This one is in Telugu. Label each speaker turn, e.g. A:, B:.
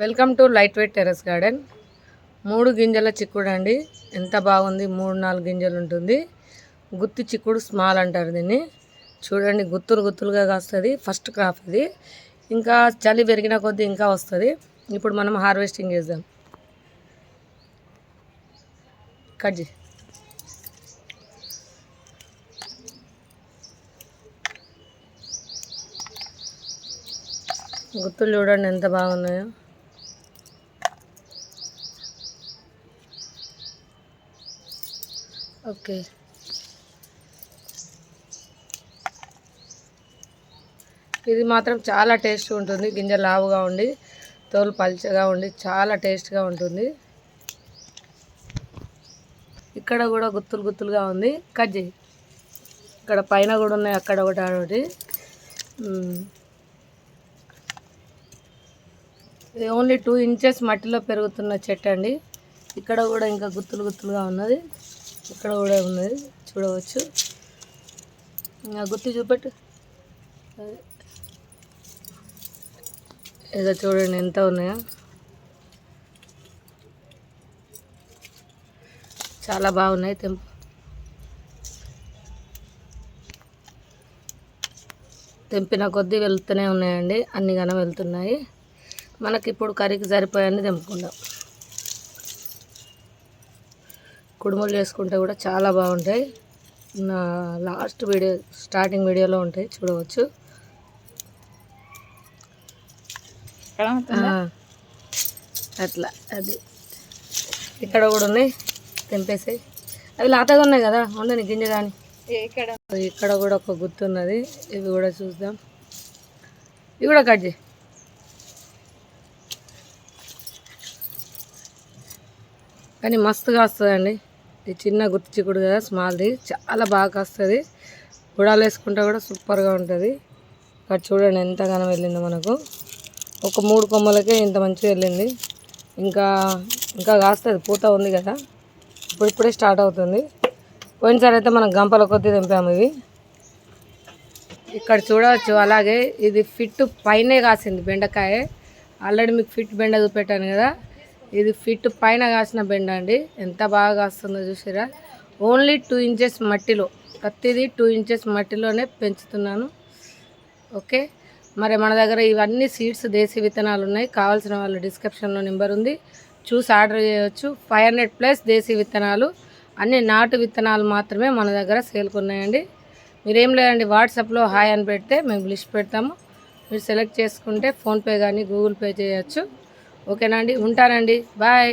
A: Welcome to light weight terrace garden. మూడు గింజల చిక్కుడు అండి. ఎంత బాగుంది? మూడు నాలుగు గింజలు ఉంటుంది. గుత్తి చిక్కుడు స్మాల్ అంటారు దీన్ని. చూడండి గుత్తులు గుత్తులుగా కాస్తుంది. ఫస్ట్ క్రాప్ ఇది ఇంకా చలి పెరిగిన కొద్దీ ఇంకా వస్తుంది. ఇప్పుడు మనం హార్వెస్టింగ్ చేద్దాం. కట్ చేయి. గుత్తులు చూడండి ఎంత బాగున్నాయో. ఓకే. ఇది మాత్రం చాలా టేస్ట్ ఉంటుంది. గింజ లావుగా ఉండి తోలు పల్చగా ఉండి చాలా టేస్ట్గా ఉంటుంది. ఇక్కడ కూడా గుత్తులు గుత్తులుగా ఉంది. కట్ చేయి. ఇక్కడ పైన కూడా ఉన్నాయి అక్కడ ఒకటి ఒకటి. ఇది ఓన్లీ టూ ఇంచెస్ మట్టిలో పెరుగుతున్న చెట్టు అండి. ఇక్కడ కూడా ఇంకా గుత్తులు గుత్తులుగా ఉన్నది. ఇక్కడ కూడా ఉన్నది చూడవచ్చు. ఇంకా గుత్తి చూపెట్టు. అదే. ఇక చూడండి ఎంత ఉన్నాయో. చాలా బాగున్నాయి తెంపు. తెంపిన కొద్దీ వెళ్తూనే ఉన్నాయండి అన్ని గనం వెళ్తున్నాయి. మనకి ఇప్పుడు కర్రీకి సరిపోయాన్ని తెంపుకుందాం. కుడుములు చేసుకుంటే కూడా చాలా బాగుంటాయి. నా లాస్ట్ వీడియో స్టార్టింగ్ వీడియోలో ఉంటాయి చూడవచ్చు. అట్లా అది. ఇక్కడ కూడా ఉన్నాయి తెంపేసాయి. అవి లాతగా ఉన్నాయి కదా ఉండని గింజ కానీ
B: ఇక్కడ?
A: ఇక్కడ కూడా ఒక గుర్తు ఉన్నది ఇవి కూడా చూద్దాం. ఇవి కూడా కట్ చేయి. కానీ మస్తుగా వస్తుందండి ఇది చిన్న గుర్తు చిక్కుడు కదా స్మాల్ది చాలా బాగా కాస్తుంది. గుడాలు వేసుకుంటే కూడా సూపర్గా ఉంటుంది. ఇక్కడ చూడండి ఎంతగానో వెళ్ళిందో మనకు. ఒక మూడు కొమ్మలకే ఇంత మంచిగా వెళ్ళింది. ఇంకా ఇంకా కాస్తుంది. పూత ఉంది కదా. ఇప్పుడు ఇప్పుడే స్టార్ట్ అవుతుంది. పోయినసారి అయితే మనం గంపల కొద్ది తెంపాము ఇవి. ఇక్కడ చూడవచ్చు. అలాగే ఇది ఫిట్ పైనే కాసింది బెండకాయ. ఆల్రెడీ మీకు ఫిట్ బెండ చూపెట్టాను కదా. ఇది ఫిట్ పైన కాసిన బెండ అండి. ఎంత బాగా కాస్తుందో చూసారా? ఓన్లీ టూ ఇంచెస్ మట్టిలో. ప్రతిదీ టూ ఇంచెస్ మట్టిలోనే పెంచుతున్నాను. ఓకే మరి మన దగ్గర ఇవన్నీ సీడ్స్ దేశీ విత్తనాలు ఉన్నాయి. కావాల్సిన వాళ్ళు డిస్క్రిప్షన్లో నెంబర్ ఉంది. చూసి ఆర్డర్ చేయవచ్చు ఫైవ్ హండ్రెడ్ ప్లస్ దేశీ విత్తనాలు. అన్ని నాటు విత్తనాలు మాత్రమే మన దగ్గర సేల్కి ఉన్నాయండి. మీరేం లేదండి వాట్సాప్లో హాయ్ అని పెడితే మేము లిస్ట్ పెడతాము. మీరు సెలెక్ట్ చేసుకుంటే ఫోన్పే కానీ గూగుల్ పే చేయొచ్చు. ఓకేనా అండి ఉంటానండి. బాయ్.